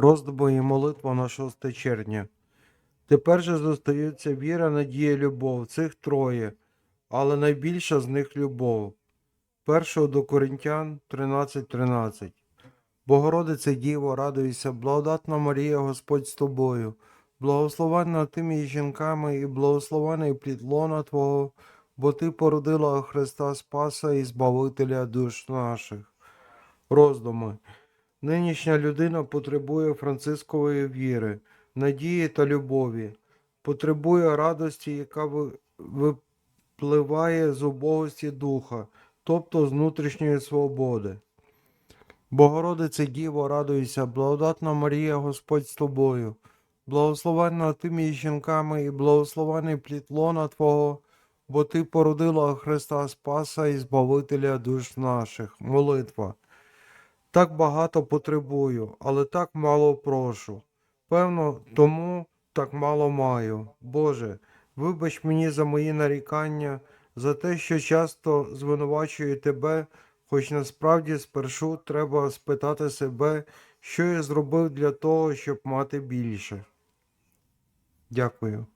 Роздуми і молитва на 6 червня. Тепер же зостаються віра, надія, любов, цих троє, але найбільша з них любов. Першого до Коринтян 13.13 Богородице Діво, радуйся, благодатна Марія, Господь з тобою, благословенна ти між жінками і благословений плід лона Твого, бо Ти породила Христа Спаса і Збавителя душ наших. Роздуми. Нинішня людина потребує францискової віри, надії та любові, потребує радості, яка випливає з убогості духа, тобто з внутрішньої свободи. Богородице Діво, радуйся, благодатна Марія, Господь з тобою, благословенна ти між жінками і благословений плід лона Твого, бо Ти породила Христа Спаса і Збавителя душ наших. Молитва. Так багато потребую, але так мало прошу. Певно, тому так мало маю. Боже, вибач мені за мої нарікання, за те, що часто звинувачую тебе, хоч насправді спершу треба спитати себе, що я зробив для того, щоб мати більше. Дякую.